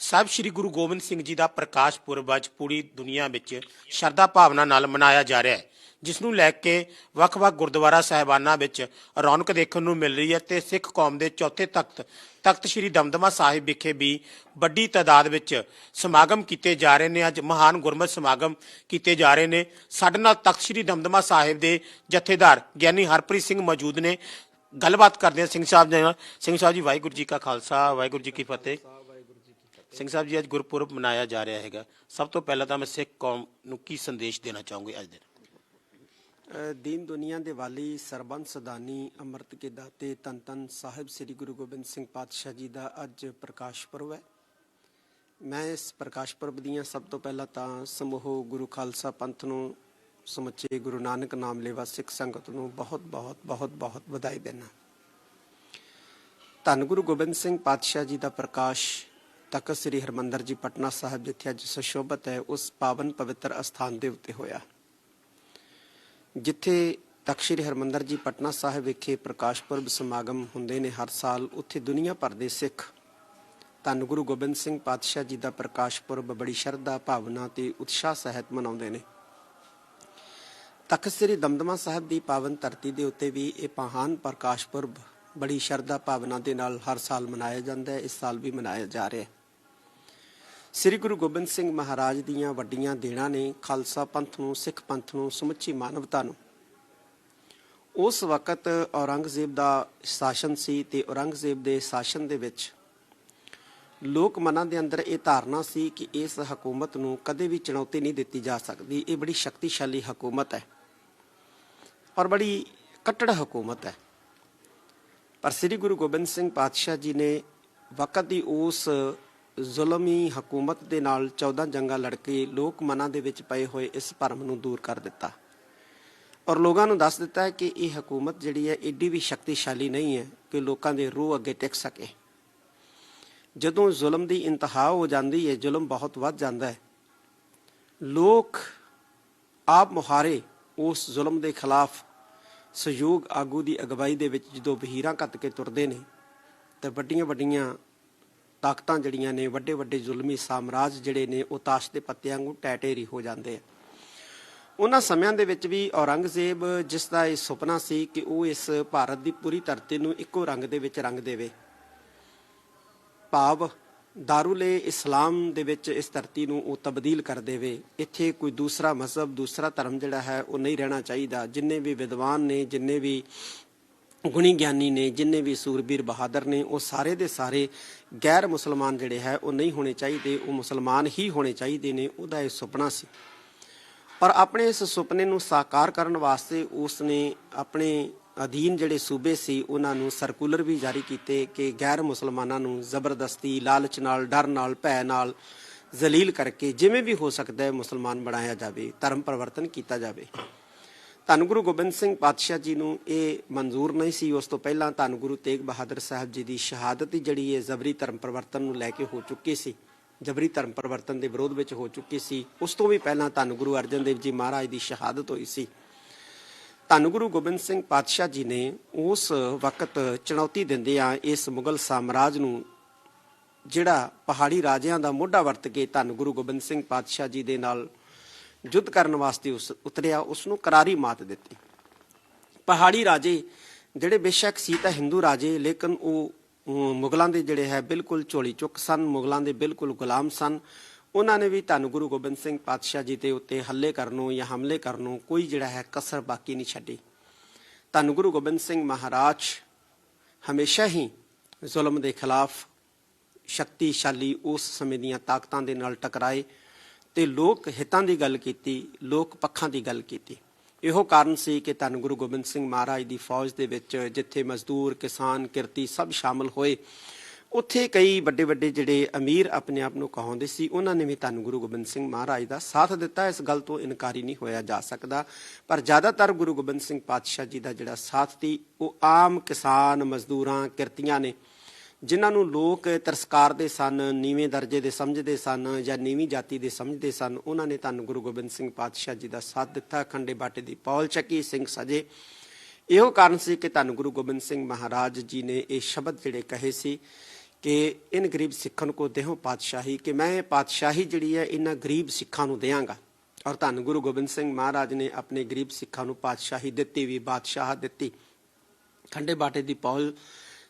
ਸਾਹਿਬ ਸ੍ਰੀ ਗੁਰੂ ਗੋਬਿੰਦ ਸਿੰਘ ਜੀ ਦਾ ਪ੍ਰਕਾਸ਼ ਪੁਰਬ ਅੱਜ ਪੂਰੀ ਦੁਨੀਆ ਵਿੱਚ ਸ਼ਰਧਾ ਭਾਵਨਾ ਨਾਲ ਮਨਾਇਆ ਜਾ ਰਿਹਾ ਹੈ, ਜਿਸ ਨੂੰ ਲੈ ਕੇ ਵੱਖ-ਵੱਖ ਗੁਰਦੁਆਰਾ ਸਾਹਿਬਾਨਾਂ ਵਿੱਚ ਰੌਣਕ ਦੇਖਣ ਨੂੰ ਮਿਲ ਰਹੀ ਹੈ ਤੇ ਸਿੱਖ ਕੌਮ ਦੇ ਚੌਥੇ ਤਖਤ ਤਖਤ ਸ੍ਰੀ ਦਮਦਮਾ ਸਾਹਿਬ ਵਿਖੇ ਵੀ ਵੱਡੀ ਤਾਦਾਦ ਵਿੱਚ ਸਮਾਗਮ ਕੀਤੇ ਜਾ ਰਹੇ ਨੇ। ਅੱਜ ਮਹਾਨ ਗੁਰਮਤਿ ਸਮਾਗਮ ਕੀਤੇ ਜਾ ਰਹੇ ਨੇ। ਸਾਡੇ ਨਾਲ ਤਖਤ ਸ੍ਰੀ ਦਮਦਮਾ ਸਾਹਿਬ ਦੇ ਜਥੇਦਾਰ ਗਿਆਨੀ ਹਰਪ੍ਰੀਤ ਸਿੰਘ ਮੌਜੂਦ ਨੇ। ਗੱਲਬਾਤ ਕਰਦੇ ਹਾਂ ਸਿੰਘ ਸਾਹਿਬ ਦੇ ਨਾਲ। ਸਿੰਘ ਸਾਹਿਬ ਜੀ, ਵਾਹਿਗੁਰੂ ਜੀ ਕਾ ਖਾਲਸਾ, ਵਾਹਿਗੁਰੂ ਜੀ ਕੀ ਫਤਿਹ। ਸਿੰਘ ਸਾਹਿਬ ਜੀ, ਅੱਜ ਗੁਰਪੁਰਬ ਮਨਾਇਆ ਜਾ ਰਿਹਾ ਹੈਗਾ। ਸਭ ਤੋਂ ਪਹਿਲਾਂ ਤਾਂ ਮੈਂ ਸਿੱਖ ਕੌਮ ਨੂੰ ਕੀ ਸੰਦੇਸ਼ ਦੇਣਾ ਚਾਹੂੰਗੀ ਅੱਜ ਦੇ ਦੀਨ? ਦੁਨੀਆ ਦੇ ਵਾਲੀ ਸਰਬੰਸ ਸਦਾਨੀ ਅੰਮ੍ਰਿਤ ਕੇ ਦਾਤੇ ਤਨ ਤਨ ਸਾਹਿਬ ਸ੍ਰੀ ਗੁਰੂ ਗੋਬਿੰਦ ਸਿੰਘ ਪਾਤਸ਼ਾਹ ਜੀ ਦਾ ਅੱਜ ਪ੍ਰਕਾਸ਼ ਪੁਰਬ ਹੈ। ਮੈਂ ਇਸ ਪ੍ਰਕਾਸ਼ ਪੁਰਬ ਦੀਆਂ ਸਭ ਤੋਂ ਪਹਿਲਾਂ ਤਾਂ ਸਮੂਹ ਗੁਰੂ ਖਾਲਸਾ ਪੰਥ ਨੂੰ ਸਮੁੱਚੇ ਗੁਰੂ ਨਾਨਕ ਨਾਮ ਲੇਵਾ ਸਿੱਖ ਸੰਗਤ ਨੂੰ ਬਹੁਤ ਬਹੁਤ ਬਹੁਤ ਬਹੁਤ ਵਧਾਈ ਦੇਣਾ ਧੰਨ ਗੁਰੂ ਗੋਬਿੰਦ ਸਿੰਘ ਪਾਤਸ਼ਾਹ ਜੀ ਦਾ ਪ੍ਰਕਾਸ਼ ਤਖਤ ਸ੍ਰੀ ਹਰਮੰਦਰ ਜੀ ਪਟਨਾ ਸਾਹਿਬ ਜਿੱਥੇ ਅੱਜ ਸੁਸ਼ੋਭਤ ਹੈ, ਉਸ ਪਾਵਨ ਪਵਿੱਤਰ ਅਸਥਾਨ ਦੇ ਉੱਤੇ ਹੋਇਆ। ਜਿੱਥੇ ਤਖ਼ਤ ਸ੍ਰੀ ਹਰਮੰਦਰ ਜੀ ਪਟਨਾ ਸਾਹਿਬ ਵਿਖੇ ਪ੍ਰਕਾਸ਼ ਪੁਰਬ ਸਮਾਗਮ ਹੁੰਦੇ ਨੇ, ਹਰ ਸਾਲ ਉੱਥੇ ਦੁਨੀਆ ਭਰ ਦੇ ਸਿੱਖ ਧੰਨ ਗੁਰੂ ਗੋਬਿੰਦ ਸਿੰਘ ਪਾਤਸ਼ਾਹ ਜੀ ਦਾ ਪ੍ਰਕਾਸ਼ ਪੁਰਬ ਬੜੀ ਸ਼ਰਧਾ ਭਾਵਨਾ ਤੇ ਉਤਸ਼ਾਹ ਸਹਿਤ ਮਨਾਉਂਦੇ ਨੇ। ਤਖ਼ਤ ਸ੍ਰੀ ਦਮਦਮਾ ਸਾਹਿਬ ਦੀ ਪਾਵਨ ਧਰਤੀ ਦੇ ਉੱਤੇ ਵੀ ਇਹ ਮਹਾਨ ਪ੍ਰਕਾਸ਼ ਪੁਰਬ ਬੜੀ ਸ਼ਰਧਾ ਭਾਵਨਾ ਦੇ ਨਾਲ ਹਰ ਸਾਲ ਮਨਾਇਆ ਜਾਂਦਾ ਹੈ, ਇਸ ਸਾਲ ਵੀ ਮਨਾਇਆ ਜਾ ਰਿਹਾ ਹੈ। ਸ੍ਰੀ ਗੁਰੂ ਗੋਬਿੰਦ ਸਿੰਘ ਮਹਾਰਾਜ ਦੀਆਂ ਵੱਡੀਆਂ ਦੇਣਾਂ ਨੇ ਖਾਲਸਾ ਪੰਥ ਨੂੰ, ਸਿੱਖ ਪੰਥ ਨੂੰ, ਸਮੁੱਚੀ ਮਾਨਵਤਾ ਨੂੰ। ਉਸ ਵਕਤ ਔਰੰਗਜ਼ੇਬ ਦਾ ਸ਼ਾਸਨ ਸੀ ਤੇ ਔਰੰਗਜ਼ੇਬ ਦੇ ਸ਼ਾਸਨ ਦੇ ਵਿੱਚ ਲੋਕ ਮਨਾਂ ਦੇ ਅੰਦਰ ਇਹ ਧਾਰਨਾ ਸੀ ਕਿ ਇਸ ਹਕੂਮਤ ਨੂੰ ਕਦੇ ਵੀ ਚੁਣੌਤੀ ਨਹੀਂ ਦਿੱਤੀ ਜਾ ਸਕਦੀ। ਇਹ ਬੜੀ ਸ਼ਕਤੀਸ਼ਾਲੀ ਹਕੂਮਤ ਹੈ ਔਰ ਬੜੀ ਕੱਟੜ ਹਕੂਮਤ ਹੈ। ਪਰ ਸ੍ਰੀ ਗੁਰੂ ਗੋਬਿੰਦ ਸਿੰਘ ਪਾਤਸ਼ਾਹ ਜੀ ਨੇ ਵਕਤ ਦੀ ਉਸ ਜ਼ੁਲਮੀ ਹਕੂਮਤ ਦੇ ਨਾਲ 14 ਜੰਗਾਂ ਲੜ ਕੇ ਲੋਕ ਮਨਾਂ ਦੇ ਵਿੱਚ ਪਏ ਹੋਏ ਇਸ ਭਰਮ ਨੂੰ ਦੂਰ ਕਰ ਦਿੱਤਾ। ਔਰ ਲੋਕਾਂ ਨੂੰ ਦੱਸ ਦਿੱਤਾ ਹੈ ਕਿ ਇਹ ਹਕੂਮਤ ਜਿਹੜੀ ਹੈ, ਏਡੀ ਵੀ ਸ਼ਕਤੀਸ਼ਾਲੀ ਨਹੀਂ ਹੈ ਕਿ ਲੋਕਾਂ ਦੇ ਰੂਹ ਅੱਗੇ ਟਿਕ ਸਕੇ। ਜਦੋਂ ਜ਼ੁਲਮ ਦੀ ਇੰਤਹਾ ਹੋ ਜਾਂਦੀ ਹੈ, ਜ਼ੁਲਮ ਬਹੁਤ ਵੱਧ ਜਾਂਦਾ ਹੈ। ਲੋਕ ਆਪ ਮੁਹਾਰੇ ਉਸ ਜ਼ੁਲਮ ਦੇ ਖਿਲਾਫ ਸਹਿਯੋਗ ਆਗੂ ਦੀ ਅਗਵਾਈ ਦੇ ਵਿੱਚ ਜਦੋਂ ਵਹੀਰਾਂ ਕੱਤ ਕੇ ਤੁਰਦੇ ਨੇ, ਤੇ ਵੱਡੀਆਂ ਵੱਡੀਆਂ ਤਾਕਤਾਂ ਜਿਹੜੀਆਂ ਨੇ, ਵੱਡੇ ਵੱਡੇ ਜ਼ੁਲਮੀ ਸਾਮਰਾਜ ਜਿਹੜੇ ਨੇ, ਉਹ ਤਾਸ਼ ਦੇ ਪੱਤਿਆਂ ਵਾਂਗੂ ਟੈਟੇਰੀ ਹੋ ਜਾਂਦੇ ਆ। ਉਹਨਾਂ ਸਮਿਆਂ ਦੇ ਵਿੱਚ ਵੀ ਔਰੰਗਜ਼ੇਬ ਜਿਸ ਦਾ ਇਹ ਸੁਪਨਾ ਸੀ ਕਿ ਉਹ ਇਸ ਭਾਰਤ ਦੀ ਪੂਰੀ ਧਰਤੀ ਨੂੰ ਇੱਕੋ ਰੰਗ ਦੇ ਵਿੱਚ ਰੰਗ ਦੇਵੇ, ਭਾਵ ਦਾਰੁਲ ਇਸਲਾਮ ਦੇ ਵਿੱਚ ਇਸ ਧਰਤੀ ਨੂੰ ਉਹ ਤਬਦੀਲ ਕਰ ਦੇਵੇ। ਇੱਥੇ ਕੋਈ ਦੂਸਰਾ ਮਜ਼ਹਬ, ਦੂਸਰਾ ਧਰਮ ਜਿਹੜਾ ਹੈ, ਉਹ ਨਹੀਂ ਰਹਿਣਾ ਚਾਹੀਦਾ। ਜਿੰਨੇ ਵੀ ਵਿਦਵਾਨ ਨੇ, ਜਿੰਨੇ ਵੀ ਗੁਣੀ ਗਿਆਨੀ ਨੇ, ਜਿੰਨੇ ਵੀ ਸੂਰਬੀਰ ਬਹਾਦਰ ਨੇ, ਉਹ ਸਾਰੇ ਦੇ ਸਾਰੇ ਗੈਰ ਮੁਸਲਮਾਨ ਜਿਹੜੇ ਹੈ, ਉਹ ਨਹੀਂ ਹੋਣੇ ਚਾਹੀਦੇ, ਉਹ ਮੁਸਲਮਾਨ ਹੀ ਹੋਣੇ ਚਾਹੀਦੇ ਨੇ, ਉਹਦਾ ਇਹ ਸੁਪਨਾ ਸੀ। ਪਰ ਆਪਣੇ ਇਸ ਸੁਪਨੇ ਨੂੰ ਸਾਕਾਰ ਕਰਨ ਵਾਸਤੇ ਉਸ ਨੇ ਆਪਣੇ ਅਧੀਨ ਜਿਹੜੇ ਸੂਬੇ ਸੀ, ਉਹਨਾਂ ਨੂੰ ਸਰਕੂਲਰ ਵੀ ਜਾਰੀ ਕੀਤੇ ਕਿ ਗੈਰ ਮੁਸਲਮਾਨਾਂ ਨੂੰ ਜ਼ਬਰਦਸਤੀ, ਲਾਲਚ ਨਾਲ, ਡਰ ਨਾਲ, ਭੈ ਨਾਲ ਜ਼ਲੀਲ ਕਰਕੇ ਜਿਵੇਂ ਵੀ ਹੋ ਸਕਦਾ ਹੈ ਮੁਸਲਮਾਨ ਬਣਾਇਆ ਜਾਵੇ, ਧਰਮ ਪਰਿਵਰਤਨ ਕੀਤਾ ਜਾਵੇ। ਧੰਨ ਗੁਰੂ ਗੋਬਿੰਦ ਸਿੰਘ ਪਾਤਸ਼ਾਹ ਜੀ ਨੂੰ ਇਹ ਮਨਜ਼ੂਰ ਨਹੀਂ ਸੀ। ਉਸ ਤੋਂ ਪਹਿਲਾਂ ਧੰਨ ਗੁਰੂ ਤੇਗ ਬਹਾਦਰ ਸਾਹਿਬ ਜੀ ਦੀ ਸ਼ਹਾਦਤ ਹੀ ਜਿਹੜੀ ਇਹ ਜ਼ਬਰੀ ਧਰਮ ਪਰਿਵਰਤਨ ਨੂੰ ਲੈ ਕੇ ਹੋ ਚੁੱਕੀ ਸੀ, ਜਬਰੀ ਧਰਮ ਪਰਿਵਰਤਨ ਦੇ ਵਿਰੋਧ ਵਿੱਚ ਹੋ ਚੁੱਕੀ ਸੀ। ਉਸ ਤੋਂ ਵੀ ਪਹਿਲਾਂ ਧੰਨ ਗੁਰੂ ਅਰਜਨ ਦੇਵ ਜੀ ਮਹਾਰਾਜ ਦੀ ਸ਼ਹਾਦਤ ਹੋਈ ਸੀ। ਧੰਨ ਗੁਰੂ ਗੋਬਿੰਦ ਸਿੰਘ ਪਾਤਸ਼ਾਹ ਜੀ ਨੇ ਉਸ ਵਕਤ ਚੁਣੌਤੀ ਦਿੰਦੇ ਆ ਇਸ ਮੁਗਲ ਸਾਮਰਾਜ ਨੂੰ ਜਿਹੜਾ ਪਹਾੜੀ ਰਾਜਿਆਂ ਦਾ ਮੋਢਾ ਵਰਤ ਕੇ ਧੰਨ ਗੁਰੂ ਗੋਬਿੰਦ ਸਿੰਘ ਪਾਤਸ਼ਾਹ ਜੀ ਦੇ ਨਾਲ ਯੁੱਧ ਕਰਨ ਵਾਸਤੇ ਉਸ ਉਤਰਿਆ ਉਸ ਨੂੰ ਕਰਾਰੀ ਮਾਤ ਦਿੱਤੀ। ਪਹਾੜੀ ਰਾਜੇ ਜਿਹੜੇ ਬੇਸ਼ੱਕ ਸੀ ਤਾਂ ਹਿੰਦੂ ਰਾਜੇ, ਲੇਕਿਨ ਉਹ ਮੁਗਲਾਂ ਦੇ ਜਿਹੜੇ ਹੈ, ਬਿਲਕੁਲ ਝੋਲੀ ਚੁੱਕ ਸਨ, ਮੁਗਲਾਂ ਦੇ ਬਿਲਕੁਲ ਗੁਲਾਮ ਸਨ। ਉਹਨਾਂ ਨੇ ਵੀ ਧੰਨ ਗੁਰੂ ਗੋਬਿੰਦ ਸਿੰਘ ਪਾਤਸ਼ਾਹ ਜੀ ਦੇ ਉੱਤੇ ਹੱਲੇ ਕਰਨੋਂ ਜਾਂ ਹਮਲੇ ਕਰਨੋਂ ਕੋਈ ਜਿਹੜਾ ਹੈ ਕਸਰ ਬਾਕੀ ਨਹੀਂ ਛੱਡੀ। ਧੰਨ ਗੁਰੂ ਗੋਬਿੰਦ ਸਿੰਘ ਮਹਾਰਾਜ ਹਮੇਸ਼ਾ ਹੀ ਜ਼ੁਲਮ ਦੇ ਖਿਲਾਫ ਸ਼ਕਤੀਸ਼ਾਲੀ ਉਸ ਸਮੇਂ ਦੀਆਂ ਤਾਕਤਾਂ ਦੇ ਨਾਲ ਟਕਰਾਏ। ਤੇ ਲੋਕ ਹਿੱਤਾਂ ਦੀ ਗੱਲ ਕੀਤੀ, ਲੋਕ ਪੱਖਾਂ ਦੀ ਗੱਲ ਕੀਤੀ। ਇਹੋ ਕਾਰਨ ਸੀ ਕਿ ਧੰਨ ਗੁਰੂ ਗੋਬਿੰਦ ਸਿੰਘ ਮਹਾਰਾਜ ਦੀ ਫੌਜ ਦੇ ਵਿੱਚ ਜਿੱਥੇ ਮਜ਼ਦੂਰ, ਕਿਸਾਨ, ਕਿਰਤੀ ਸਭ ਸ਼ਾਮਲ ਹੋਏ, ਉੱਥੇ ਕਈ ਵੱਡੇ ਵੱਡੇ ਜਿਹੜੇ ਅਮੀਰ ਆਪਣੇ ਆਪ ਨੂੰ ਕਹਾਉਂਦੇ ਸੀ, ਉਹਨਾਂ ਨੇ ਵੀ ਧੰਨ ਗੁਰੂ ਗੋਬਿੰਦ ਸਿੰਘ ਮਹਾਰਾਜ ਦਾ ਸਾਥ ਦਿੱਤਾ। ਇਸ ਗੱਲ ਤੋਂ ਇਨਕਾਰੀ ਨਹੀਂ ਹੋਇਆ ਜਾ ਸਕਦਾ। ਪਰ ਜ਼ਿਆਦਾਤਰ ਗੁਰੂ ਗੋਬਿੰਦ ਸਿੰਘ ਪਾਤਸ਼ਾਹ ਜੀ ਦਾ ਜਿਹੜਾ ਸਾਥ ਸੀ, ਉਹ ਆਮ ਕਿਸਾਨ, ਮਜ਼ਦੂਰਾਂ, ਕਿਰਤੀਆਂ ਨੇ ਜਿਨ੍ਹਾਂ ਨੂੰ ਲੋਕ ਤਰਸਕਾਰਦੇ ਸਨ, ਨੀਵੇਂ ਦਰਜੇ ਦੇ ਸਮਝਦੇ ਸਨ ਜਾਂ ਨੀਵੀਂ ਜਾਤੀ ਦੇ ਸਮਝਦੇ ਸਨ, ਉਹਨਾਂ ਨੇ ਧੰਨ ਗੁਰੂ ਗੋਬਿੰਦ ਸਿੰਘ ਪਾਤਸ਼ਾਹ ਜੀ ਦਾ ਸਾਥ ਦਿੱਤਾ, ਖੰਡੇ ਬਾਟੇ ਦੀ ਪੌਲ ਚੱਕੀ, ਸਿੰਘ ਸਜੇ। ਇਹੋ ਕਾਰਨ ਸੀ ਕਿ ਧੰਨ ਗੁਰੂ ਗੋਬਿੰਦ ਸਿੰਘ ਮਹਾਰਾਜ ਜੀ ਨੇ ਇਹ ਸ਼ਬਦ ਜਿਹੜੇ ਕਹੇ ਸੀ ਕਿ ਇਨ ਗਰੀਬ ਸਿੱਖਣ ਕੋ ਦੇਹੋ ਪਾਤਸ਼ਾਹੀ, ਕਿ ਮੈਂ ਇਹ ਪਾਤਸ਼ਾਹੀ ਜਿਹੜੀ ਹੈ, ਇਹਨਾਂ ਗਰੀਬ ਸਿੱਖਾਂ ਨੂੰ ਦੇਵਾਂਗਾ। ਔਰ ਧੰਨ ਗੁਰੂ ਗੋਬਿੰਦ ਸਿੰਘ ਮਹਾਰਾਜ ਨੇ ਆਪਣੇ ਗਰੀਬ ਸਿੱਖਾਂ ਨੂੰ ਪਾਤਸ਼ਾਹੀ ਦਿੱਤੀ, ਵੀ ਬਾਦਸ਼ਾਹ ਦਿੱਤੀ। ਖੰਡੇ ਬਾਟੇ ਦੀ ਪੌਲ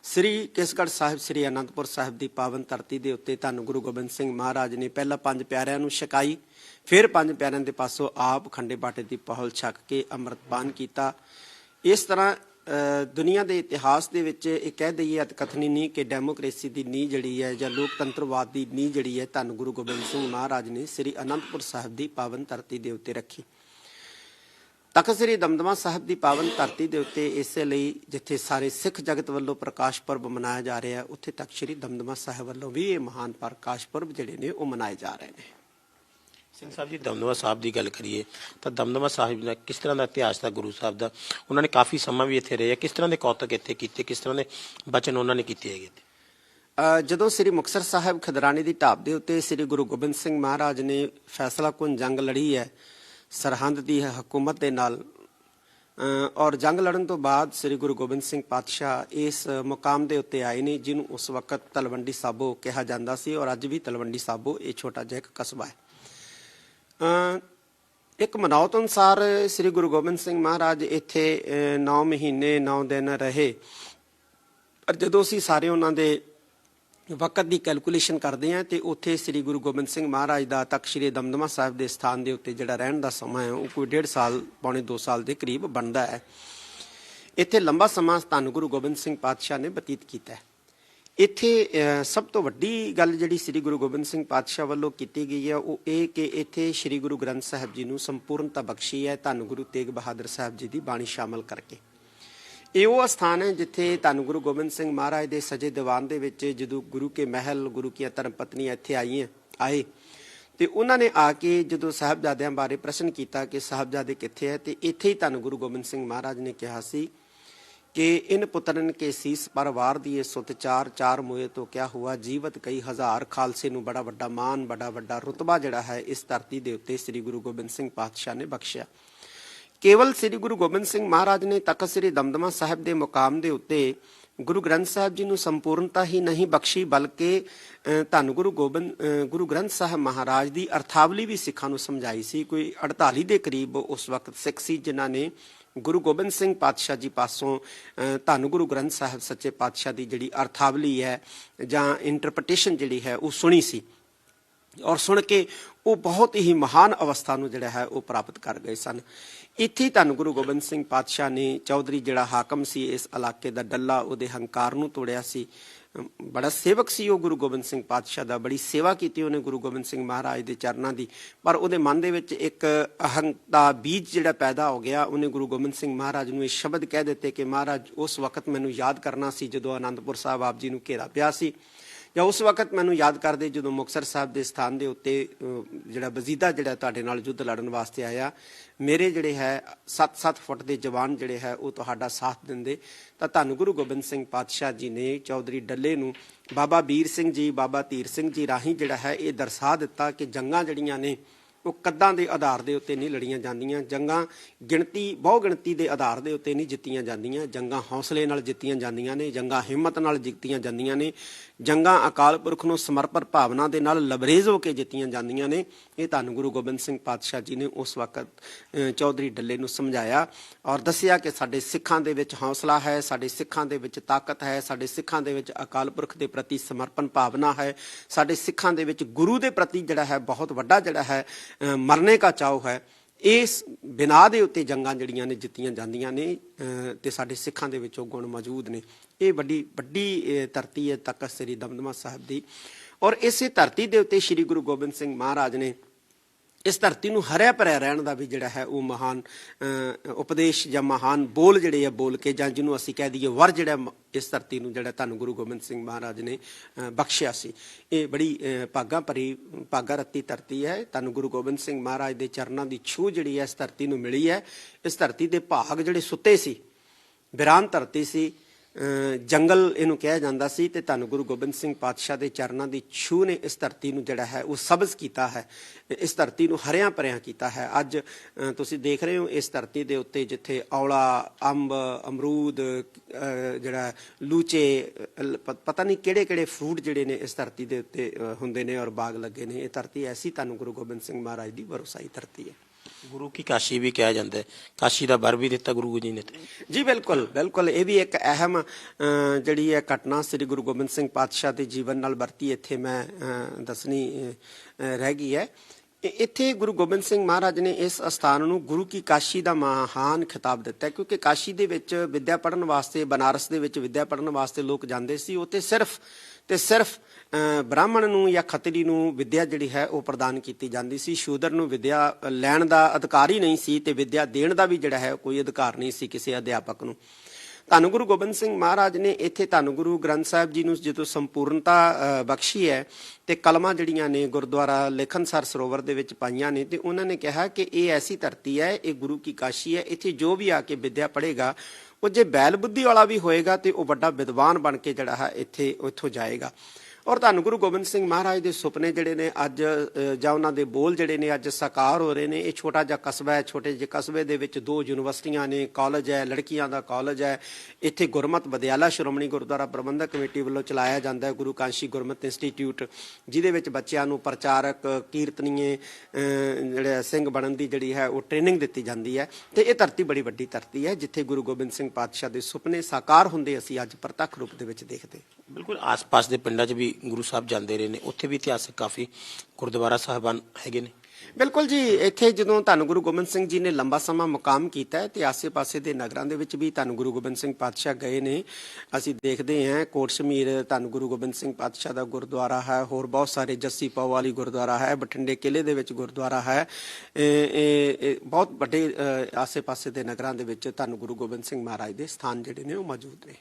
ਸ੍ਰੀ ਕੇਸਗੜ੍ਹ ਸਾਹਿਬ, ਸ੍ਰੀ ਅਨੰਦਪੁਰ ਸਾਹਿਬ ਦੀ ਪਾਵਨ ਧਰਤੀ ਦੇ ਉੱਤੇ ਧੰਨ ਗੁਰੂ ਗੋਬਿੰਦ ਸਿੰਘ ਮਹਾਰਾਜ ਨੇ ਪਹਿਲਾਂ ਪੰਜ ਪਿਆਰਿਆਂ ਨੂੰ ਛਕਾਈ, ਫਿਰ ਪੰਜ ਪਿਆਰਿਆਂ ਦੇ ਪਾਸੋਂ ਆਪ ਖੰਡੇ ਬਾਟੇ ਦੀ ਪਹਲ ਛਕ ਕੇ ਅੰਮ੍ਰਿਤਪਾਨ ਕੀਤਾ। ਇਸ ਤਰ੍ਹਾਂ ਦੁਨੀਆ ਦੇ ਇਤਿਹਾਸ ਦੇ ਵਿੱਚ ਇਹ ਕਹਿ ਦਈਏ ਅਤਕਥਨੀ ਨਹੀਂ ਕਿ ਡੈਮੋਕ੍ਰੇਸੀ ਦੀ ਨੀਂਹ ਜਿਹੜੀ ਹੈ ਜਾਂ ਲੋਕਤੰਤਰਵਾਦ ਦੀ ਨੀਂਹ ਜਿਹੜੀ ਹੈ ਧੰਨ ਗੁਰੂ ਗੋਬਿੰਦ ਸਿੰਘ ਮਹਾਰਾਜ ਨੇ ਸ੍ਰੀ ਅਨੰਦਪੁਰ ਸਾਹਿਬ ਦੀ ਪਾਵਨ ਧਰਤੀ ਦੇ ਉੱਤੇ ਰੱਖੀ। ਤਖਤ ਸ੍ਰੀ ਦਮਦਮਾ ਸਾਹਿਬ ਦੀ ਪਾਵਨ ਧਰਤੀ ਦੇ ਉੱਤੇ ਇਸੇ ਲਈ ਜਿੱਥੇ ਸਾਰੇ ਸਿੱਖ ਜਗਤ ਵੱਲੋਂ ਪ੍ਰਕਾਸ਼ ਪੁਰਬ ਮਨਾਇਆ ਜਾ ਰਿਹਾ ਹੈ ਉੱਥੇ ਤਖਤ ਸ੍ਰੀ ਦਮਦਮਾ ਸਾਹਿਬ ਵੱਲੋਂ ਵੀ ਇਹ ਮਹਾਨ ਪ੍ਰਕਾਸ਼ ਪੁਰਬ ਜਿਹੜੇ ਨੇ ਉਹ ਮਨਾਏ ਜਾ ਰਹੇ ਨੇ। ਸਿੰਘ ਸਾਹਿਬ ਜੀ ਦਮਦਮਾ ਸਾਹਿਬ ਦੀ ਗੱਲ ਕਰੀਏ ਤਾਂ ਦਮਦਮਾ ਸਾਹਿਬ ਦਾ ਕਿਸ ਤਰ੍ਹਾਂ ਦਾ ਇਤਿਹਾਸ ਦਾ ਗੁਰੂ ਸਾਹਿਬ ਦਾ ਉਹਨਾਂ ਨੇ ਕਾਫੀ ਸਮਾਂ ਵੀ ਇੱਥੇ ਰਹੇ ਆ। ਕਿਸ ਤਰ੍ਹਾਂ ਦੇ ਕੌਤਕ ਇੱਥੇ ਕੀਤੇ ਕਿਸ ਤਰ੍ਹਾਂ ਦੇ ਬਚਨ ਉਹਨਾਂ ਨੇ ਕੀਤੇ ਹੈਗੇ ਜਦੋਂ ਸ੍ਰੀ ਮੁਕਤਸਰ ਸਾਹਿਬ ਖਦਰਾਣੀ ਦੀ ਢਾਬ ਦੇ ਉੱਤੇ ਸ੍ਰੀ ਗੁਰੂ ਗੋਬਿੰਦ ਸਿੰਘ ਮਹਾਰਾਜ ਨੇ ਫੈਸਲਾ ਕੁਨ ਜੰਗ ਲੜੀ ਹੈ ਸਰਹੰਦ ਦੀ ਹਕੂਮਤ ਦੇ ਨਾਲ। ਔਰ ਜੰਗ ਲੜਨ ਤੋਂ ਬਾਅਦ ਸ੍ਰੀ ਗੁਰੂ ਗੋਬਿੰਦ ਸਿੰਘ ਪਾਤਸ਼ਾਹ ਇਸ ਮੁਕਾਮ ਦੇ ਉੱਤੇ ਆਏ ਨੇ, ਜਿਹਨੂੰ ਉਸ ਵਕਤ ਤਲਵੰਡੀ ਸਾਬੋ ਕਿਹਾ ਜਾਂਦਾ ਸੀ ਔਰ ਅੱਜ ਵੀ ਤਲਵੰਡੀ ਸਾਬੋ, ਇਹ ਛੋਟਾ ਜਿਹਾ ਇੱਕ ਕਸਬਾ ਹੈ। ਇੱਕ ਮਨੌਤ ਅਨੁਸਾਰ ਸ੍ਰੀ ਗੁਰੂ ਗੋਬਿੰਦ ਸਿੰਘ ਮਹਾਰਾਜ ਇੱਥੇ 9 ਮਹੀਨੇ 9 ਦਿਨ ਰਹੇ। ਪਰ ਜਦੋਂ ਅਸੀਂ ਸਾਰੇ ਉਹਨਾਂ ਦੇ ਵਕਤ ਦੀ ਕੈਲਕੂਲੇਸ਼ਨ ਕਰਦੇ ਹਾਂ ਤੇ ਉੱਥੇ ਸ੍ਰੀ ਗੁਰੂ ਗੋਬਿੰਦ ਸਿੰਘ ਮਹਾਰਾਜ ਦਾ ਤਖਤ ਸ੍ਰੀ ਦਮਦਮਾ ਸਾਹਿਬ ਦੇ ਸਥਾਨ ਦੇ ਉੱਤੇ ਜਿਹੜਾ ਰਹਿਣ ਦਾ ਸਮਾਂ ਹੈ, ਉਹ ਕੋਈ 1.5 ਸਾਲ, ਪੌਣੇ 2 ਸਾਲ ਦੇ ਕਰੀਬ ਬਣਦਾ ਹੈ। ਇੱਥੇ ਲੰਬਾ ਸਮਾਂ ਧੰਨ ਗੁਰੂ ਗੋਬਿੰਦ ਸਿੰਘ ਪਾਤਸ਼ਾਹ ਨੇ ਬਤੀਤ ਕੀਤਾ ਹੈ। ਇੱਥੇ ਸਭ ਤੋਂ ਵੱਡੀ ਗੱਲ ਜਿਹੜੀ ਸ੍ਰੀ ਗੁਰੂ ਗੋਬਿੰਦ ਸਿੰਘ ਪਾਤਸ਼ਾਹ ਵੱਲੋਂ ਕੀਤੀ ਗਈ ਹੈ, ਉਹ ਇਹ ਕਿ ਇੱਥੇ ਸ੍ਰੀ ਗੁਰੂ ਗ੍ਰੰਥ ਸਾਹਿਬ ਜੀ ਨੂੰ ਸੰਪੂਰਨਤਾ ਬਖਸ਼ੀ ਹੈ, ਧੰਨ ਗੁਰੂ ਤੇਗ ਬਹਾਦਰ ਸਾਹਿਬ ਜੀ ਦੀ ਬਾਣੀ ਸ਼ਾਮਲ ਕਰਕੇ। ਇਹ ਉਹ ਸਥਾਨ ਹੈ ਜਿੱਥੇ ਧੰਨ ਗੁਰੂ ਗੋਬਿੰਦ ਸਿੰਘ ਮਹਾਰਾਜ ਦੇ ਸਜੇ ਦੀਵਾਨ ਦੇ ਵਿੱਚ ਜਦੋਂ ਗੁਰੂ ਕੇ ਮਹਿਲ, ਗੁਰੂ ਕੀਆਂ ਧਰਮ ਪਤਨੀਆਂ ਇੱਥੇ ਆਈਆਂ, ਆਏ, ਤੇ ਉਹਨਾਂ ਨੇ ਆ ਕੇ ਜਦੋਂ ਸਾਹਿਬਜ਼ਾਦਿਆਂ ਬਾਰੇ ਪ੍ਰਸ਼ਨ ਕੀਤਾ ਕਿ ਸਾਹਿਬਜ਼ਾਦੇ ਕਿੱਥੇ ਹੈ ਤੇ ਇੱਥੇ ਹੀ ਧੰਨ ਗੁਰੂ ਗੋਬਿੰਦ ਸਿੰਘ ਮਹਾਰਾਜ ਨੇ ਕਿਹਾ ਸੀ ਕਿ ਇਨ ਪੁੱਤਰਨ ਕੇ ਸੀਸ ਪਰ ਵਾਰ ਦੀਏ ਸੁਤ ਚਾਰ ਚਾਰ ਮੋਏ ਤੋਂ ਕਿਆ ਹੁਆ, ਜੀਵਤ ਕਈ ਹਜ਼ਾਰ, ਖਾਲਸੇ ਨੂੰ ਬੜਾ ਵੱਡਾ ਮਾਨ ਬੜਾ ਵੱਡਾ ਰੁਤਬਾ ਜਿਹੜਾ ਹੈ ਇਸ ਧਰਤੀ ਦੇ ਉੱਤੇ ਸ੍ਰੀ ਗੁਰੂ ਗੋਬਿੰਦ ਸਿੰਘ ਪਾਤਸ਼ਾਹ ਨੇ ਬਖਸ਼ਿਆ। ਕੇਵਲ ਸ੍ਰੀ ਗੁਰੂ ਗੋਬਿੰਦ ਸਿੰਘ ਮਹਾਰਾਜ ਨੇ ਤਖਤ ਸ੍ਰੀ ਦਮਦਮਾ ਸਾਹਿਬ ਦੇ ਮੁਕਾਮ ਦੇ ਉੱਤੇ ਗੁਰੂ ਗ੍ਰੰਥ ਸਾਹਿਬ ਜੀ ਨੂੰ ਸੰਪੂਰਨਤਾ ਹੀ ਨਹੀਂ ਬਖਸ਼ੀ ਬਲਕਿ ਧੰਨ ਗੁਰੂ ਗੋਬਿੰਦ ਗੁਰੂ ਗ੍ਰੰਥ ਸਾਹਿਬ ਮਹਾਰਾਜ ਦੀ ਅਰਥਾਵਲੀ ਵੀ ਸਿੱਖਾਂ ਨੂੰ ਸਮਝਾਈ ਸੀ। ਕੋਈ 48 ਦੇ ਕਰੀਬ ਉਸ ਵਕਤ ਸਿੱਖ ਸੀ ਜਿਨ੍ਹਾਂ ਨੇ ਗੁਰੂ ਗੋਬਿੰਦ ਸਿੰਘ ਪਾਤਸ਼ਾਹ ਜੀ ਪਾਸੋਂ ਅ, ਧੰਨ ਗੁਰੂ ਗ੍ਰੰਥ ਸਾਹਿਬ ਸੱਚੇ ਪਾਤਸ਼ਾਹ ਦੀ ਜਿਹੜੀ ਅਰਥਾਵਲੀ ਹੈ ਜਾਂ ਇੰਟਰਪ੍ਰੀਟੇਸ਼ਨ ਜਿਹੜੀ ਹੈ ਉਹ ਸੁਣੀ ਸੀ। ਔਰ ਸੁਣ ਕੇ ਉਹ ਬਹੁਤ ਹੀ ਮਹਾਨ ਅਵਸਥਾ ਨੂੰ ਜਿਹੜਾ ਹੈ ਉਹ ਪ੍ਰਾਪਤ ਕਰ ਗਏ ਸਨ। ਇੱਥੇ ਹੀ ਧੰਨ ਗੁਰੂ ਗੋਬਿੰਦ ਸਿੰਘ ਪਾਤਸ਼ਾਹ ਨੇ ਚੌਧਰੀ ਜਿਹੜਾ ਹਾਕਮ ਸੀ, ਇਸ ਇਲਾਕੇ ਦਾ ਡੱਲਾ ਉਹਦੇ ਹੰਕਾਰ ਨੂੰ ਤੋੜਿਆ ਸੀ। ਬੜਾ ਸੇਵਕ ਸੀ ਉਹ ਗੁਰੂ ਗੋਬਿੰਦ ਸਿੰਘ ਪਾਤਸ਼ਾਹ ਦਾ, ਬੜੀ ਸੇਵਾ ਕੀਤੀ ਉਹਨੇ ਗੁਰੂ ਗੋਬਿੰਦ ਸਿੰਘ ਮਹਾਰਾਜ ਦੇ ਚਰਨਾਂ ਦੀ। ਪਰ ਉਹਦੇ ਮਨ ਦੇ ਵਿੱਚ ਇੱਕ ਅਹੰਕ ਦਾ ਬੀਜ ਜਿਹੜਾ ਪੈਦਾ ਹੋ ਗਿਆ, ਉਹਨੇ ਗੁਰੂ ਗੋਬਿੰਦ ਸਿੰਘ ਮਹਾਰਾਜ ਨੂੰ ਇਹ ਸ਼ਬਦ ਕਹਿ ਦਿੱਤੇ ਕਿ ਮਹਾਰਾਜ ਉਸ ਵਕਤ ਮੈਨੂੰ ਯਾਦ ਕਰਨਾ ਸੀ ਜਦੋਂ ਆਨੰਦਪੁਰ ਸਾਹਿਬ ਆਪ ਜੀ ਨੂੰ ਘੇਰਾ ਪਿਆ ਸੀ। ਜਾਂ ਉਸ ਵਕਤ ਮੈਨੂੰ ਯਾਦ ਕਰਦੇ ਜਦੋਂ ਮੁਕਤਸਰ ਸਾਹਿਬ ਦੇ ਸਥਾਨ ਦੇ ਉੱਤੇ ਜਿਹੜਾ ਵਜ਼ੀਦਾ ਜਿਹੜਾ ਤੁਹਾਡੇ ਨਾਲ ਯੁੱਧ ਲੜਨ ਵਾਸਤੇ ਆਇਆ, ਮੇਰੇ ਜਿਹੜੇ ਹੈ 7-7 ਫੁੱਟ ਦੇ ਜਵਾਨ ਜਿਹੜੇ ਹੈ, ਉਹ ਤੁਹਾਡਾ ਸਾਥ ਦਿੰਦੇ। ਤਾਂ ਧੰਨ ਗੁਰੂ ਗੋਬਿੰਦ ਸਿੰਘ ਪਾਤਸ਼ਾਹ ਜੀ ਨੇ ਚੌਧਰੀ ਡੱਲੇ ਨੂੰ ਬਾਬਾ ਵੀਰ ਸਿੰਘ ਜੀ, ਬਾਬਾ ਧੀਰ ਸਿੰਘ ਜੀ ਰਾਹੀਂ ਜਿਹੜਾ ਹੈ, ਇਹ ਦਰਸਾ ਦਿੱਤਾ ਕਿ ਜੰਗਾਂ ਜਿਹੜੀਆਂ ਨੇ, ਉਹ ਕੱਦਾਂ ਦੇ ਆਧਾਰ ਦੇ ਉੱਤੇ ਨਹੀਂ ਲੜੀਆਂ ਜਾਂਦੀਆਂ। ਜੰਗਾਂ ਗਿਣਤੀ ਬਹੁ ਗਿਣਤੀ ਦੇ ਆਧਾਰ ਦੇ ਉੱਤੇ ਨਹੀਂ ਜਿੱਤੀਆਂ ਜਾਂਦੀਆਂ। ਜੰਗਾਂ ਹੌਸਲੇ ਨਾਲ ਜਿੱਤੀਆਂ ਜਾਂਦੀਆਂ ਨੇ, ਜੰਗਾਂ ਹਿੰਮਤ ਨਾਲ ਜਿੱਤੀਆਂ ਜਾਂਦੀਆਂ ਨੇ। ਜੰਗਾਂ ਅਕਾਲ ਪੁਰਖ ਨੂੰ ਸਮਰਪਣ ਭਾਵਨਾ ਦੇ ਨਾਲ ਲਬਰੇਜ਼ ਹੋ ਕੇ ਜਿੱਤੀਆਂ ਜਾਂਦੀਆਂ ਨੇ। ਇਹ ਧੰਨ ਗੁਰੂ ਗੋਬਿੰਦ ਸਿੰਘ ਪਾਤਸ਼ਾਹ ਜੀ ਨੇ ਉਸ ਵਕਤ ਚੌਧਰੀ ਡੱਲੇ ਨੂੰ ਸਮਝਾਇਆ ਔਰ ਦੱਸਿਆ ਕਿ ਸਾਡੇ ਸਿੱਖਾਂ ਦੇ ਵਿੱਚ ਹੌਸਲਾ ਹੈ ਸਾਡੇ ਸਿੱਖਾਂ ਦੇ ਵਿੱਚ ਤਾਕਤ ਹੈ ਸਾਡੇ ਸਿੱਖਾਂ ਦੇ ਵਿੱਚ ਅਕਾਲ ਪੁਰਖ ਦੇ ਪ੍ਰਤੀ ਸਮਰਪਣ ਭਾਵਨਾ ਹੈ ਸਾਡੇ ਸਿੱਖਾਂ ਦੇ ਵਿੱਚ ਗੁਰੂ ਦੇ ਪ੍ਰਤੀ ਜਿਹੜਾ ਹੈ ਬਹੁਤ ਵੱਡਾ ਜਿਹੜਾ ਹੈ ਮਰਨੇ ਦਾ ਚਾਅ ਹੈ। ਇਸ ਬਿਨਾ ਦੇ ਉੱਤੇ ਜੰਗਾਂ ਜਿਹੜੀਆਂ ਨੇ ਜਿੱਤੀਆਂ ਜਾਂਦੀਆਂ ਨੇ ਅਹ, ਤੇ ਸਾਡੇ ਸਿੱਖਾਂ ਦੇ ਵਿੱਚ ਉਹ ਗੁਣ ਮੌਜੂਦ ਨੇ। ਇਹ ਵੱਡੀ ਵੱਡੀ ਧਰਤੀ ਹੈ ਤਖਤ ਸ੍ਰੀ ਦਮਦਮਾ ਸਾਹਿਬ ਦੀ। ਔਰ ਇਸੇ ਧਰਤੀ ਦੇ ਉੱਤੇ ਸ੍ਰੀ ਗੁਰੂ ਗੋਬਿੰਦ ਸਿੰਘ ਮਹਾਰਾਜ ਨੇ ਇਸ ਧਰਤੀ ਨੂੰ ਹਰਿਆ ਭਰਿਆ ਰਹਿਣ ਦਾ ਵੀ ਜਿਹੜਾ ਹੈ ਉਹ ਮਹਾਨ ਉਪਦੇਸ਼ ਜਾਂ ਮਹਾਨ ਬੋਲ ਜਿਹੜੇ ਆ ਬੋਲ ਕੇ ਜਾਂ ਜਿਹਨੂੰ ਅਸੀਂ ਕਹਿ ਦਈਏ ਵਰ ਜਿਹੜਾ ਇਸ ਧਰਤੀ ਨੂੰ ਜਿਹੜਾ ਤੁਹਾਨੂੰ ਗੁਰੂ ਗੋਬਿੰਦ ਸਿੰਘ ਮਹਾਰਾਜ ਨੇ ਬਖਸ਼ਿਆ ਸੀ। ਇਹ ਬੜੀ ਅਹ, ਭਾਗਾਂ ਭਰੀ ਭਾਗਾ ਰੱਤੀ ਧਰਤੀ ਹੈ। ਤੁਹਾਨੂੰ ਗੁਰੂ ਗੋਬਿੰਦ ਸਿੰਘ ਮਹਾਰਾਜ ਦੇ ਚਰਨਾਂ ਦੀ ਛੂਹ ਜਿਹੜੀ ਹੈ ਇਸ ਧਰਤੀ ਨੂੰ ਮਿਲੀ ਹੈ। ਇਸ ਧਰਤੀ ਦੇ ਭਾਗ ਜਿਹੜੇ ਸੁੱਤੇ ਸੀ ਵਿਰਾਨ ਧਰਤੀ ਸੀ ਜੰਗਲ ਇਹਨੂੰ ਕਿਹਾ ਜਾਂਦਾ ਸੀ ਤੇ ਧੰਨ ਗੁਰੂ ਗੋਬਿੰਦ ਸਿੰਘ ਪਾਤਸ਼ਾਹ ਦੇ ਚਰਨਾਂ ਦੀ ਛੂਹ ਨੇ ਇਸ ਧਰਤੀ ਨੂੰ ਜਿਹੜਾ ਹੈ ਉਹ ਸਬਜ਼ ਕੀਤਾ ਹੈ, ਇਸ ਧਰਤੀ ਨੂੰ ਹਰਿਆਂ ਭਰਿਆਂ ਕੀਤਾ ਹੈ। ਅੱਜ ਤੁਸੀਂ ਦੇਖ ਰਹੇ ਹੋ ਇਸ ਧਰਤੀ ਦੇ ਉੱਤੇ ਜਿੱਥੇ ਔਲਾ, ਅੰਬ, ਅਮਰੂਦ ਜਿਹੜਾ ਲੂਚੇ ਪਤਾ ਨਹੀਂ ਕਿਹੜੇ ਕਿਹੜੇ ਫਰੂਟ ਜਿਹੜੇ ਨੇ ਇਸ ਧਰਤੀ ਦੇ ਉੱਤੇ ਹੁੰਦੇ ਨੇ ਔਰ ਬਾਗ ਲੱਗੇ ਨੇ। ਇਹ ਧਰਤੀ ਐਸੀ ਧੰਨ ਗੁਰੂ ਗੋਬਿੰਦ ਸਿੰਘ ਮਹਾਰਾਜ ਦੀ ਵਰਸਾਈ ਧਰਤੀ ਹੈ। ਗੁਰੂ ਕੀ ਕਾਸ਼ੀ ਵੀ ਕਿਹਾ ਜਾਂਦਾ ਹੈ। ਕਾਸ਼ੀ ਦਾ ਵਰ ਵੀ ਦਿੱਤਾ ਗੁਰੂ ਜੀ ਨੇ ਤੇ। ਜੀ, ਬਿਲਕੁਲ ਬਿਲਕੁਲ। ਇਹ ਵੀ ਇੱਕ ਅਹਿਮ ਜਿਹੜੀ ਹੈ ਘਟਨਾ ਸ੍ਰੀ ਗੁਰੂ ਗੋਬਿੰਦ ਸਿੰਘ ਪਾਤਸ਼ਾਹ ਦੇ ਜੀਵਨ ਨਾਲ ਵਰਤੀ, ਇੱਥੇ ਮੈਂ ਦੱਸਣੀ ਰਹਿ ਗਈ ਹੈ। ਇੱਥੇ ਗੁਰੂ ਗੋਬਿੰਦ ਸਿੰਘ ਮਹਾਰਾਜ ਨੇ ਇਸ ਅਸਥਾਨ ਨੂੰ ਗੁਰੂ ਕੀ ਕਾਸ਼ੀ ਦਾ ਮਹਾਨ ਖਿਤਾਬ ਦਿੱਤਾ ਕਿਉਂਕਿ ਕਾਸ਼ੀ ਦੇ ਵਿੱਚ ਵਿੱਦਿਆ ਪੜਨ ਵਾਸਤੇ, ਬਨਾਰਸ ਦੇ ਵਿੱਚ ਵਿੱਦਿਆ ਪੜਨ ਵਾਸਤੇ ਲੋਕ ਜਾਂਦੇ ਸੀ। ਉੱਥੇ ਸਿਰਫ ਤੇ ਸਿਰਫ ਬ੍ਰਾਹਮਣ ਨੂੰ ਜਾਂ ਖੱਤਰੀ ਨੂੰ ਵਿਦਿਆ ਜਿਹੜੀ ਹੈ ਉਹ ਪ੍ਰਦਾਨ ਕੀਤੀ ਜਾਂਦੀ ਸੀ। ਸ਼ੂਦਰ ਨੂੰ ਵਿਦਿਆ ਲੈਣ ਦਾ ਅਧਿਕਾਰ ਹੀ ਨਹੀਂ ਸੀ ਤੇ ਵਿਦਿਆ ਦੇਣ ਦਾ ਵੀ ਜਿਹੜਾ ਹੈ ਕੋਈ ਅਧਿਕਾਰ ਨਹੀਂ ਸੀ ਕਿਸੇ ਅਧਿਆਪਕ ਨੂੰ। ਧੰਨ ਗੁਰੂ ਗੋਬਿੰਦ ਸਿੰਘ ਮਹਾਰਾਜ ਨੇ ਇੱਥੇ ਧੰਨ ਗੁਰੂ ਗ੍ਰੰਥ ਸਾਹਿਬ ਜੀ ਨੂੰ ਜਦੋਂ ਸੰਪੂਰਨਤਾ ਬਖਸ਼ੀ ਹੈ ਤੇ ਕਲਮਾਂ ਜਿਹੜੀਆਂ ਨੇ ਗੁਰਦੁਆਰਾ ਲੇਖਨਸਰ ਸਰੋਵਰ ਦੇ ਵਿੱਚ ਪਾਈਆਂ ਨੇ ਤੇ ਉਹਨਾਂ ਨੇ ਕਿਹਾ ਕਿ ਇਹ ਐਸੀ ਧਰਤੀ ਹੈ, ਇਹ ਗੁਰੂ ਕੀ ਕਾਸ਼ੀ ਹੈ, ਇੱਥੇ ਜੋ ਵੀ ਆ ਕੇ ਵਿਦਿਆ ਪੜ੍ਹੇਗਾ ਉਹ ਜੇ ਬੈਲ ਬੁੱਧੀ ਵਾਲਾ ਵੀ ਹੋਏਗਾ ਤੇ ਉਹ ਵੱਡਾ ਵਿਦਵਾਨ ਬਣ ਕੇ ਜਿਹੜਾ ਹੈ ਇੱਥੇ ਉੱਥੋਂ ਜਾਏਗਾ। ਔਰ ਤੁਹਾਨੂੰ ਗੁਰੂ ਗੋਬਿੰਦ ਸਿੰਘ ਮਹਾਰਾਜ ਦੇ ਸੁਪਨੇ ਜਿਹੜੇ ਨੇ ਅੱਜ ਜਾਂ ਉਹਨਾਂ ਦੇ ਬੋਲ ਜਿਹੜੇ ਨੇ ਅੱਜ ਸਾਕਾਰ ਹੋ ਰਹੇ ਨੇ। ਇਹ ਛੋਟਾ ਜਿਹਾ ਕਸਬਾ ਹੈ ਛੋਟੇ ਜਿਹੇ ਕਸਬੇ ਦੇ ਵਿੱਚ ਦੋ ਯੂਨੀਵਰਸਿਟੀਆਂ ਨੇ ਕਾਲਜ ਹੈ ਲੜਕੀਆਂ ਦਾ ਕਾਲਜ ਹੈ। ਇੱਥੇ ਗੁਰਮਤ ਵਿਦਿਆਲਾ ਸ਼੍ਰੋਮਣੀ ਗੁਰਦੁਆਰਾ ਪ੍ਰਬੰਧਕ ਕਮੇਟੀ ਵੱਲੋਂ ਚਲਾਇਆ ਜਾਂਦਾ ਹੈ ਗੁਰੂ ਕਾਂਸ਼ੀ ਗੁਰਮਤ ਇੰਸਟੀਚਿਊਟ ਜਿਹਦੇ ਵਿੱਚ ਬੱਚਿਆਂ ਨੂੰ ਪ੍ਰਚਾਰਕ ਕੀਰਤਨੀਏ ਅ, ਜਿਹੜੇ ਸਿੰਘ ਬਣਨ ਦੀ ਜਿਹੜੀ ਹੈ ਉਹ ਟ੍ਰੇਨਿੰਗ ਦਿੱਤੀ ਜਾਂਦੀ ਹੈ। ਤੇ ਇਹ ਧਰਤੀ ਬੜੀ ਵੱਡੀ ਧਰਤੀ ਹੈ ਜਿੱਥੇ ਗੁਰੂ ਗੋਬਿੰਦ ਸਿੰਘ ਪਾਤਸ਼ਾਹ ਦੇ ਸੁਪਨੇ ਸਾਕਾਰ ਹੁੰਦੇ ਅਸੀਂ ਅੱਜ ਪ੍ਰਤੱਖ ਰੂਪ ਦੇ ਵਿੱਚ ਦੇਖਦੇ। ਬਿਲਕੁਲ ਆਸ-ਪਾਸ ਦੇ ਪਿੰਡਾਂ 'ਚ ਵੀ ਗੁਰੂ ਸਾਹਿਬ ਜਾਂਦੇ ਰਹੇ ਨੇ, ਉੱਥੇ ਵੀ ਇਤਿਹਾਸਕ ਕਾਫੀ ਗੁਰਦੁਆਰਾ ਸਾਹਿਬਾਨ ਹੈਗੇ ਨੇ। ਬਿਲਕੁਲ ਜੀ, ਇੱਥੇ ਜਦੋਂ ਧੰਨ ਗੁਰੂ ਗੋਬਿੰਦ ਸਿੰਘ ਜੀ ਨੇ ਲੰਬਾ ਸਮਾਂ ਮੁਕਾਮ ਕੀਤਾ ਹੈ ਤੇ ਆਸੇ-ਪਾਸੇ ਦੇ ਨਗਰਾਂ ਦੇ ਵਿੱਚ ਵੀ ਧੰਨ ਗੁਰੂ ਗੋਬਿੰਦ ਸਿੰਘ ਪਾਤਸ਼ਾਹ ਗਏ ਨੇ, ਅਸੀਂ ਦੇਖਦੇ ਹਾਂ ਕੋਟ ਸ਼ਮੀਰ ਧੰਨ ਗੁਰੂ ਗੋਬਿੰਦ ਸਿੰਘ ਪਾਤਸ਼ਾਹ ਦਾ ਗੁਰਦੁਆਰਾ ਹੈ, ਹੋਰ ਬਹੁਤ ਸਾਰੇ ਜੱਸੀ ਪਾਉ ਵਾਲੀ ਗੁਰਦੁਆਰਾ ਹੈ, ਬਠਿੰਡੇ ਕਿਲੇ ਦੇ ਵਿੱਚ ਗੁਰਦੁਆਰਾ ਹੈ। ਇਹ- ਬਹੁਤ ਵੱਡੇ ਆਸੇ-ਪਾਸੇ ਦੇ ਨਗਰਾਂ ਦੇ ਵਿੱਚ ਧੰਨ ਗੁਰੂ ਗੋਬਿੰਦ ਸਿੰਘ ਮਹਾਰਾਜ ਦੇ ਸਥਾਨ ਜਿਹੜੇ ਨੇ ਉਹ ਮੌਜੂਦ ਨੇ।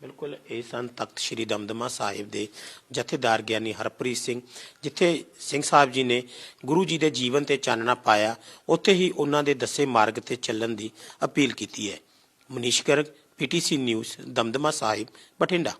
ਬਿਲਕੁਲ, ਇਹ ਸਨ ਤਖਤ ਸ੍ਰੀ ਦਮਦਮਾ ਸਾਹਿਬ ਦੇ ਜਥੇਦਾਰ ਗਿਆਨੀ ਹਰਪ੍ਰੀਤ ਸਿੰਘ, ਜਿੱਥੇ ਸਿੰਘ ਸਾਹਿਬ ਜੀ ਨੇ ਗੁਰੂ ਜੀ ਦੇ ਜੀਵਨ ਤੇ ਚਾਨਣਾ ਪਾਇਆ, ਉੱਥੇ ਹੀ ਉਹਨਾਂ ਦੇ ਦੱਸੇ ਮਾਰਗ ਤੇ ਚੱਲਣ ਦੀ ਅਪੀਲ ਕੀਤੀ ਹੈ। Manish Garg PTC news, Damdama Sahib, Bathinda.